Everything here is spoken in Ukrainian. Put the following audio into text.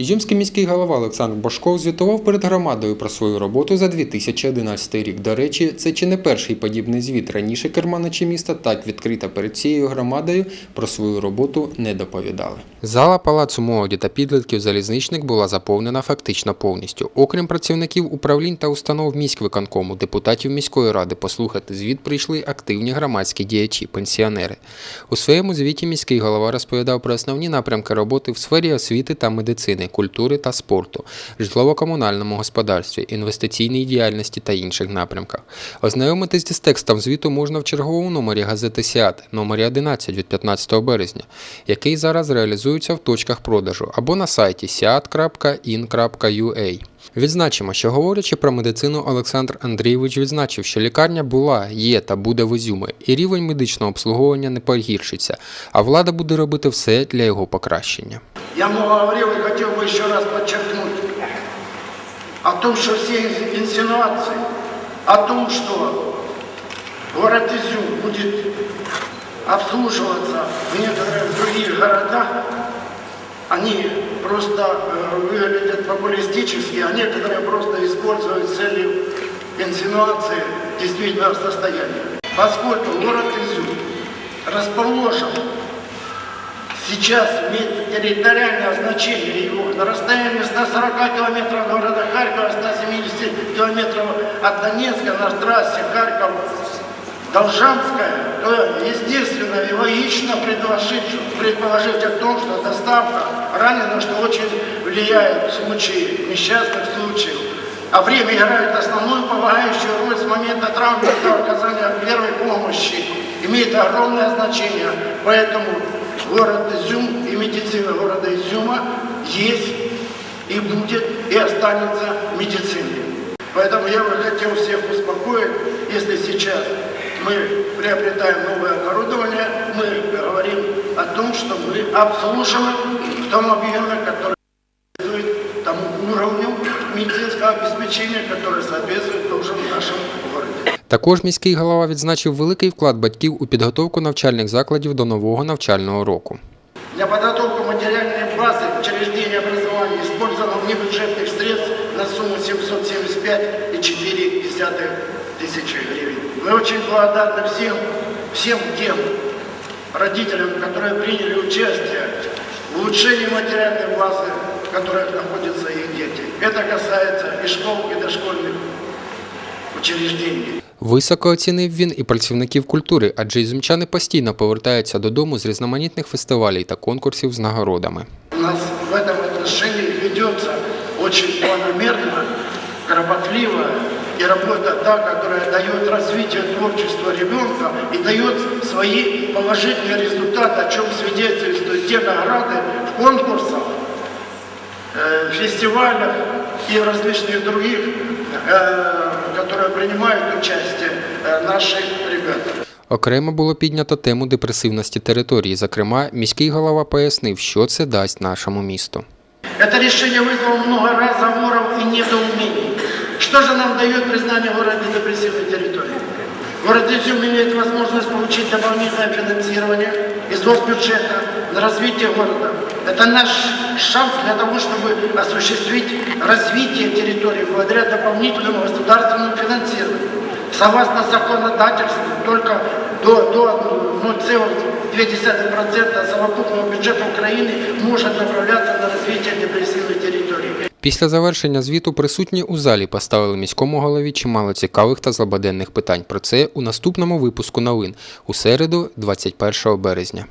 Ізюмський міський голова Олександр Башков звітував перед громадою про свою роботу за 2011 рік. До речі, це чи не перший подібний звіт. Раніше керманичі міста так відкрито перед цією громадою про свою роботу не доповідали. Зала палацу молоді та підлітків залізничник була заповнена фактично повністю. Окрім працівників управлінь та установ міськвиконкому, депутатів міської ради послухати звіт прийшли активні громадські діячі, пенсіонери. У своєму звіті міський голова розповідав про основні напрямки роботи в сфері освіти та медицини, культури та спорту, житлово-комунальному господарстві, інвестиційній діяльності та інших напрямках. Ознайомитись з текстом звіту можна в черговому номері газети «Сіат», номері 11 від 15 березня, який зараз реалізується в точках продажу або на сайті siat.in.ua. Відзначимо, що говорячи про медицину, Олександр Андрійович відзначив, що лікарня була, є та буде в Ізюмі, і рівень медичного обслуговування не погіршиться, а влада буде робити все для його покращення. Я много говорил и хотел бы еще раз подчеркнуть о том, что все инсинуации, о том, что город Изюм будет обслуживаться в некоторых других городах, они просто э, выглядят популистически, а некоторые просто используют с целью инсинуации действительно состояния. Поскольку город Изюм расположен сейчас имеет территориальное значение его на расстоянии 140 километров от города Харькова, 170 километров от Донецка на трассе Харьков-Должанская, то естественно и логично предположить, предположить о том, что доставка раненых, что очень влияет в случае несчастных случаев. А время играет основную помогающую роль с момента травмы до оказания первой помощи. Имеет огромное значение. Поэтому город Изюм и медицина города Изюма есть и будет и останется медициной. Поэтому я бы хотел всех успокоить, если сейчас мы приобретаем новое оборудование, мы говорим о том, что мы обслуживаем в том объеме, который соответствует тому уровню медицинского обеспечения, который соответствует тоже в нашем городе. Також міський голова відзначив великий вклад батьків у підготовку навчальних закладів до нового навчального року. Для подготовки материальной базы учреждения образования использовано внебюджетных средств на сумму 775,4 тысячи гривен. Мы очень благодарны всем, всем тем родителям, которые приняли участие в улучшении материальной базы, в которой находятся их дети. Это касается и школ, и дошкольных учреждений. Високо оцінив він і працівників культури, адже ізюмчани постійно повертаються додому з різноманітних фестивалей та конкурсів з нагородами. У нас в этом отношении ведется очень планомерно, кропотливо и работа та, которая дает развитие творчества ребенка и дает свои положительные результаты, о чем свидетельствуют те награды в конкурсах, э, фестивалях и различных других, э, которые принимают участие э, наши ребята. Окремо було піднято тему депресивності території. Зокрема, міський голова пояснив, що це дасть нашому місту. Это решение вызвало много разговоров и недоумений. Что же нам дает признание города депрессивной территории? Город Изюм имеет возможность получить дополнительное финансирование из госбюджета на развитие города. Это наш шанс для того, чтобы осуществить развитие территории благодаря дополнительному государственному финансированию. Согласно законодательству, только до, до 0,2% совокупного бюджета України може направлятися на розвиття депресивної території. Після завершення звіту присутні у залі поставили міському голові чимало цікавих та злободенних питань. Про це у наступному випуску новин у середу, 21 березня.